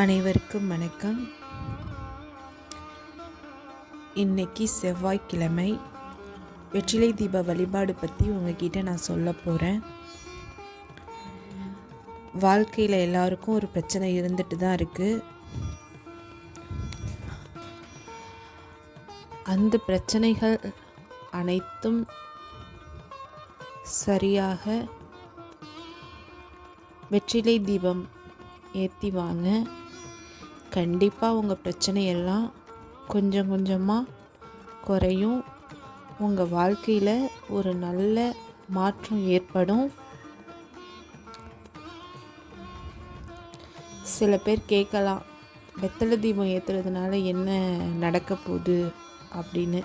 அனைவருக்கும் வணக்கம். இன்னைக்கு செவ்வாய்க்கிழமை. வெற்றிலை தீப வழிபாடு பற்றி உங்ககிட்ட நான் சொல்ல போகிறேன் வாழ்க்கையில் எல்லாருக்கும் ஒரு பிரச்சனை இருந்துட்டு தான் இருக்குது அந்த பிரச்சனைகள் அனைத்தும் சரியாக வெற்றிலை தீபம் ஏற்றி வாங்க. கண்டிப்பாக உங்கள் பிரச்சனையெல்லாம் கொஞ்சம் கொஞ்சமாக குறையும். உங்கள் வாழ்க்கையில் ஒரு நல்ல மாற்றம் ஏற்படும். சில பேர் கேட்கலாம் வெத்தலை தீபம் ஏற்றுறதுனால என்ன நடக்க போகுது அப்படின்னு.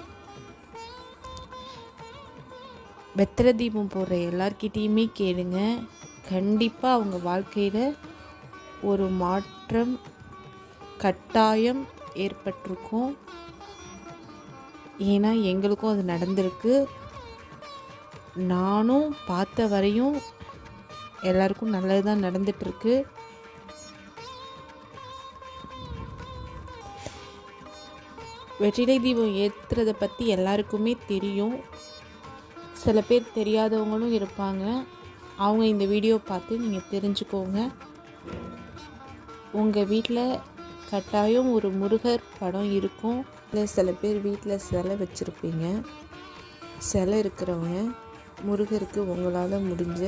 வெத்தலை தீபம் போடுற எல்லார்கிட்டேயுமே கேளுங்க. கண்டிப்பாக அவங்க வாழ்க்கையில் ஒரு மாற்றம் கட்டாயம் ஏற்பட்டிருக்கும். ஏன்னா எங்களுக்கும் அது நடந்திருக்கு. நானும் பார்த்த வரையும் எல்லாருக்கும் நல்லது தான் நடந்துட்டுருக்கு. வெற்றிலை தீபம் ஏற்றுறதை பற்றி எல்லாருக்குமே தெரியும். சில பேர் தெரியாதவங்களும் இருப்பாங்க. அவங்க இந்த வீடியோ பார்த்து நீங்கள் தெரிஞ்சுக்கோங்க. உங்கள் வீட்டில் கட்டாயம் ஒரு முருகர் படம் இருக்கும். இல்லை சில பேர் வீட்டில் சிலை வச்சுருப்பீங்க. சிலை இருக்கிறவங்க முருகருக்கு உங்களால் முடிஞ்ச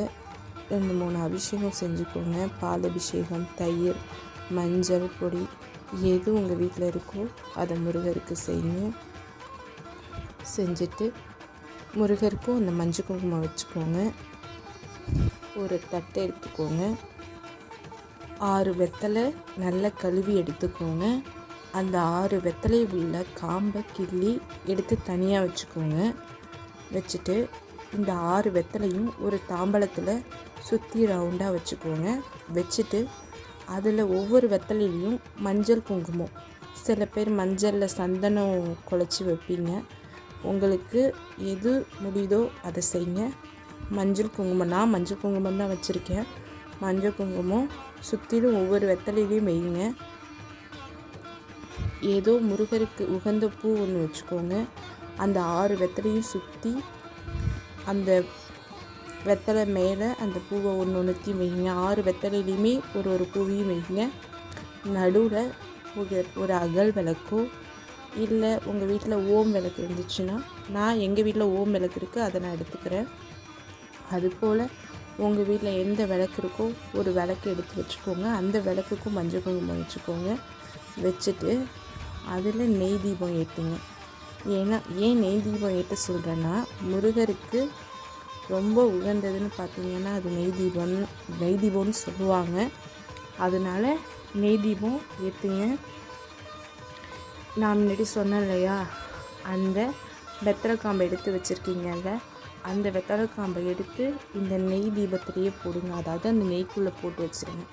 ரெண்டு மூணு அபிஷேகம் செஞ்சுக்கோங்க. பால் அபிஷேகம் தயிர் மஞ்சள் பொடி எது உங்கள் வீட்டில் இருக்கோ அதை முருகருக்கு செய்யுங்க. செஞ்சுட்டு முருகருக்கும் அந்த மஞ்சள் குங்குமம் வச்சுக்கோங்க. ஒரு தட்டை எடுத்துக்கோங்க. ஆறு வெத்தலை நல்லா கழுவி எடுத்துக்கோங்க. அந்த ஆறு வெத்தலை உள்ள காம்பை கிள்ளி எடுத்து தனியாக வச்சுக்கோங்க. வச்சுட்டு இந்த ஆறு வெத்தலையும் ஒரு தாம்பலத்தில் சுற்றி ரவுண்டாக வச்சுக்கோங்க. வச்சுட்டு அதில் ஒவ்வொரு வெத்தலையிலையும் மஞ்சள் குங்குமம். சில பேர் மஞ்சளில் சந்தனம் குழச்சி வைப்பீங்க. உங்களுக்கு எது முடியுதோ அதை செய்யுங்க. மஞ்சள் குங்குமம் நான் மஞ்சள் குங்குமம் தான் வச்சுருக்கேன். மஞ்சள் குங்குமம் சுற்றிலும் ஒவ்வொரு வெத்தலையிலையும் வையுங்க ஏதோ முருகருக்கு உகந்த பூ ஒன்று வச்சுக்கோங்க. அந்த ஆறு வெத்தலையும் சுற்றி அந்த வெத்தலை மேலே அந்த பூவை ஒன்று ஒன்றுத்தையும் வைங்க ஆறு வெத்தலையிலையுமே ஒரு ஒரு பூவையும் வைங்க நடுவில் ஒரு ஒரு அகல் விளக்கோ இல்லை உங்கள் வீட்டில் ஓம் விளக்கு இருந்துச்சுன்னா நான் எங்கள் வீட்டில் ஓம் விளக்கு இருக்குது அதை நான் எடுத்துக்கிறேன். அதுபோல் உங்கள் வீட்டில் எந்த விளக்கு இருக்கோ ஒரு விளக்கு எடுத்து வச்சுக்கோங்க. அந்த விளக்குக்கும் மஞ்சள் குங்குமம் வச்சுக்கோங்க. வச்சுட்டு அதில் நெய் தீபம் ஏற்றுங்க ஏன்னா ஏன் நெய் தீபம் ஏற்ற சொல்கிறேன்னா முருகருக்கு ரொம்ப உகந்ததுன்னு பார்த்தீங்கன்னா அது நெய் தீபம் நெய் தீபம்னு சொல்லுவாங்க. அதனால் நெய் தீபம் ஏற்றுங்க நான் முன்னாடி சொன்னேன் இல்லையா? அந்த வெத்தலை காம்பை எடுத்து வச்சுருக்கீங்கல்ல அந்த வெத்தலை காம்பை எடுத்து இந்த நெய் தீபத்திலேயே போடுங்க. அதாவது அந்த நெய்க்குள்ளே போட்டு வச்சுருங்க.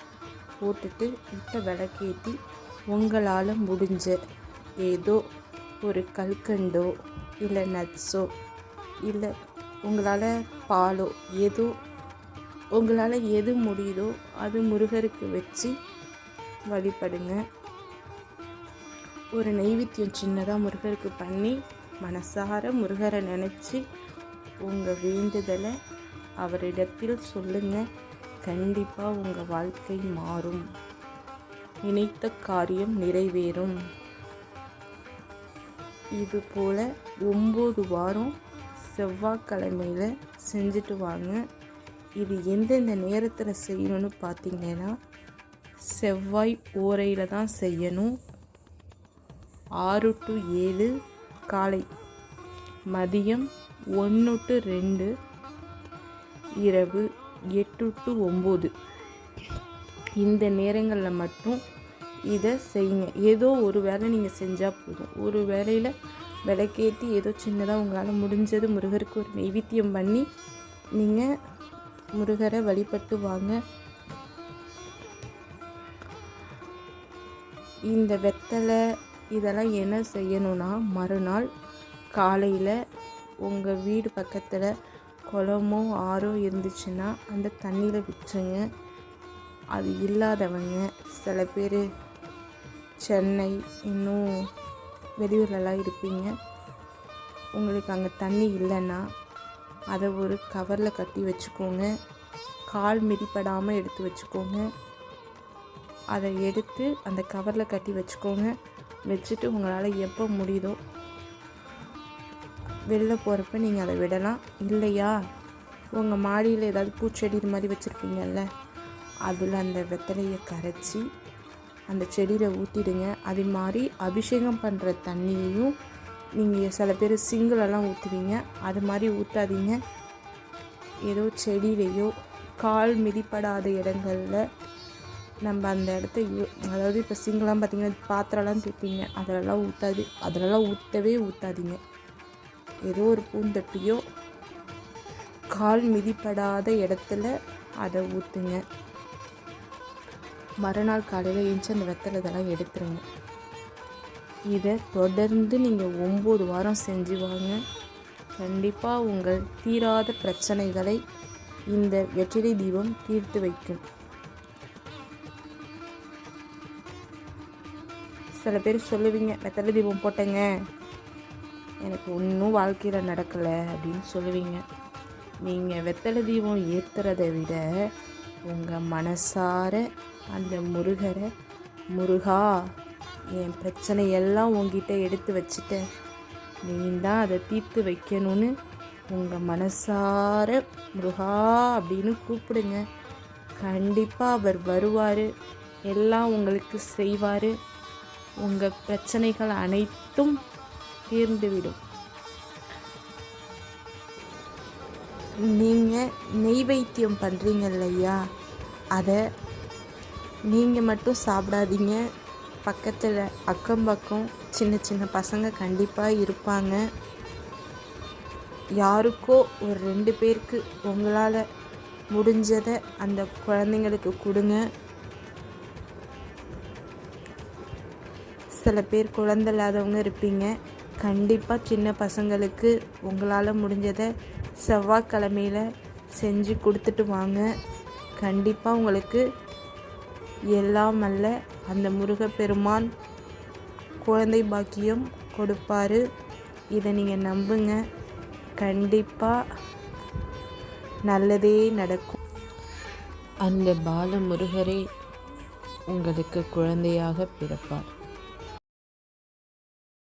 போட்டுட்டு விட்ட விளக்கேற்றி உங்களால் முடிஞ்ச ஏதோ ஒரு கல்கண்டோ இல்லை நட்ஸோ இல்லை உங்களால் பாலோ ஏதோ உங்களால் எது முடியுதோ அது முருகருக்கு வச்சு வழிபடுங்க. ஒரு நெய்வேத்தியம் சின்னதாக முருகருக்கு பண்ணி மனசார முருகரை நினச்சி உங்கள் வேண்டுதலை அவரிடத்தில் சொல்லுங்கள் கண்டிப்பாக உங்கள் வாழ்க்கை மாறும். நினைத்த காரியம் நிறைவேறும். இது போல் ஒம்பது வாரம் செவ்வாய்க்கிழமையில் செஞ்சுட்டு வாங்க. இது எந்தெந்த நேரத்தில் செய்யணும்னு பார்த்தீங்கன்னா செவ்வாய் ஓரையில் தான் செய்யணும். ஆறு டு ஏழு காலை. மதியம் ஒன்று டு ரெண்டு இரவு எட்டு டு ஒம்பது. இந்த நேரங்களில் மட்டும் இதை செய்யுங்க. ஏதோ ஒரு வேலை நீங்கள் செஞ்சால் போதும். ஒரு வேலையில் விளக்கேற்றி ஏதோ சின்னதாக உங்களால் முடிஞ்சது முருகருக்கு ஒரு நைவித்தியம் பண்ணி நீங்கள் முருகரை வழிபட்டு வாங்க. இந்த வெத்தலை இதெல்லாம் என்ன செய்யணும்னா மறுநாள் காலையில் உங்கள் வீடு பக்கத்தில் குளமோ ஆறோ இருந்துச்சுன்னா அந்த தண்ணியில் விட்டுருங்க. அது இல்லாதவங்க சில பேர் சென்னை இன்னும் வெளியூர்லலாம் இருப்பீங்க. உங்களுக்கு அங்கே தண்ணி இல்லைன்னா அதை ஒரு கவரில் கட்டி வச்சுக்கோங்க. கால் மிதிப்படாமல் எடுத்து வச்சுக்கோங்க. அதை எடுத்து அந்த கவரில் கட்டி வச்சுக்கோங்க. வச்சுட்டு உங்களால் எப்போ முடியுதோ வெளில போகிறப்ப நீங்கள் அதை விடலாம். இல்லையா? உங்கள் மாடியில் ஏதாவது பூச்செடி இது மாதிரி வச்சுருப்பீங்கல்ல அதில் அந்த வெத்தலையை கரைச்சி அந்த செடியில் ஊற்றிடுங்க அது மாதிரி அபிஷேகம் பண்ணுற தண்ணியையும் நீங்கள் சில பேர் சிங்கிளெல்லாம் ஊற்றுவீங்க அது மாதிரி ஊற்றாதீங்க ஏதோ செடியிலையோ கால் மிதிப்படாத இடங்களில் நம்ம அந்த இடத்த அதாவது இப்போ சிங்கெலாம் பார்த்தீங்கன்னா பாத்திரம்லாம் தூப்பீங்க அதிலெல்லாம் ஊற்றாது அதிலெல்லாம் ஊற்றவே ஊற்றாதீங்க ஏதோ ஒரு பூந்தொட்டியோ கால் மிதிப்படாத இடத்துல அதை ஊற்றுங்க மறுநாள் காலையில் எழுந்துச்சி அந்த வெத்தலை இதெல்லாம் எடுத்துருங்க. இதை தொடர்ந்து நீங்கள் ஒம்பது வாரம் செஞ்சு வாங்க. கண்டிப்பாக உங்கள் தீராத பிரச்சனைகளை இந்த வெற்றிலை தீபம் தீர்த்து வைக்கும். சில பேர் சொல்லுவீங்க வெத்தலை தீபம் போட்டேங்க. எனக்கு ஒன்றும் வாழ்க்கையில் நடக்கலை அப்படின்னு சொல்லுவீங்க. நீங்கள் வெத்தலை தீபம் ஏற்றுறதை விட உங்கள் மனசார அந்த முருகரை முருகா என் பிரச்சனையெல்லாம் உங்ககிட்ட எடுத்து வச்சுட்டேன். நீ தான் அதை தீர்த்து வைக்கணும்னு உங்கள் மனசார முருகா அப்படின்னு கூப்பிடுங்க. கண்டிப்பாக அவர் வருவார். எல்லாம் உங்களுக்கு செய்வார். உங்கள் பிரச்சனைகள் அனைத்தும் தீர்ந்துவிடும். நீங்கள் நெய் வைத்தியம் பண்ணுறீங்க இல்லையா அதை நீங்கள் மட்டும் சாப்பிடாதீங்க. பக்கத்தில் அக்கம் பக்கம் சின்ன சின்ன பசங்க கண்டிப்பாக இருப்பாங்க. யாருக்கோ ஒரு ரெண்டு பேருக்கு உங்களால் முடிஞ்சதை அந்த குழந்தைங்களுக்கு கொடுங்க. சில பேர் குழந்தை இல்லாதவங்க இருப்பீங்க. கண்டிப்பாக சின்ன பசங்களுக்கு உங்களால் முடிஞ்சதை செவ்வாய்க்கிழமையில் செஞ்சு கொடுத்துட்டு வாங்க. கண்டிப்பாக உங்களுக்கு எல்லாம் அல்ல அந்த முருகப்பெருமான் குழந்தை பாக்கியம் கொடுப்பாரு. இதை நீங்கள் நம்புங்க. கண்டிப்பாக நல்லதே நடக்கும். அந்த பாலமுருகரே உங்களுக்கு குழந்தையாக பிறப்பார்.